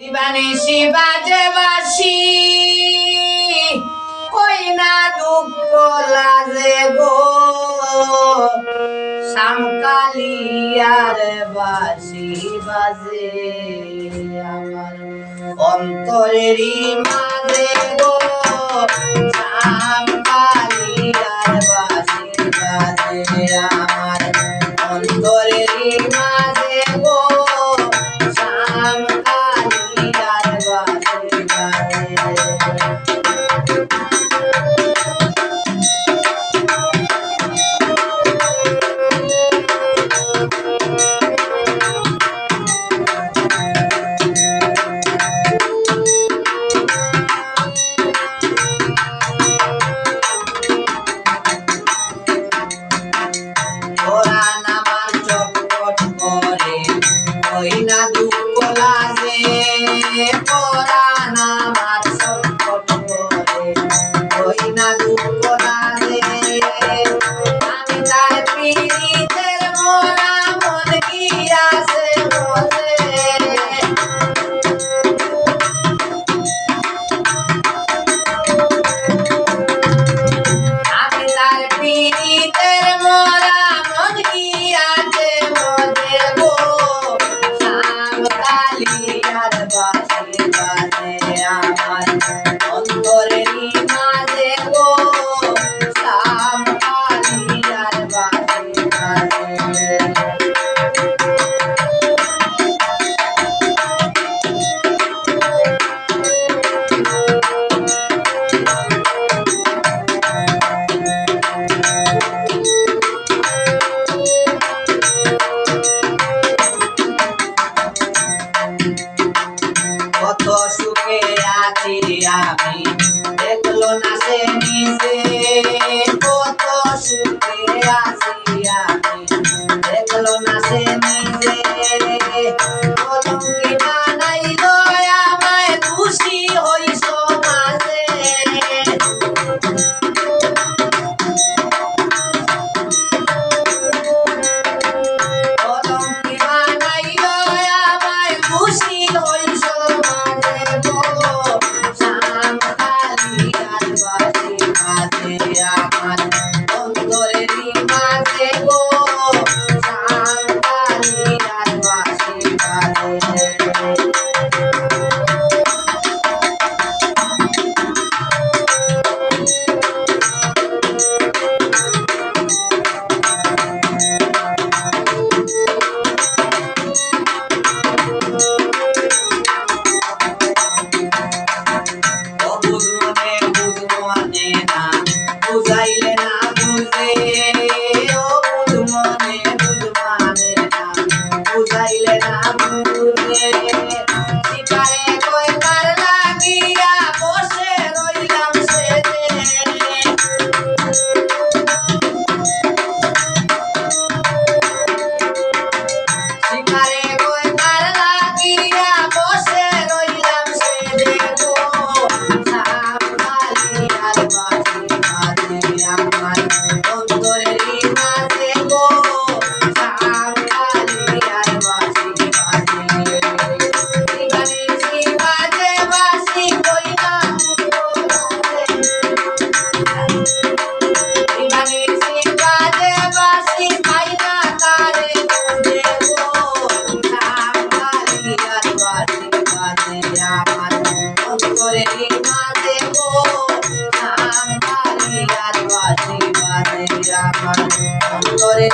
দিবানে শিবাজে বাসি কই না দুঃখ লাগে গো? শামকালিয়ার বাসি বাজে আমার অন্তরেরই মাঝে গো। vale. tiri ami. Gloria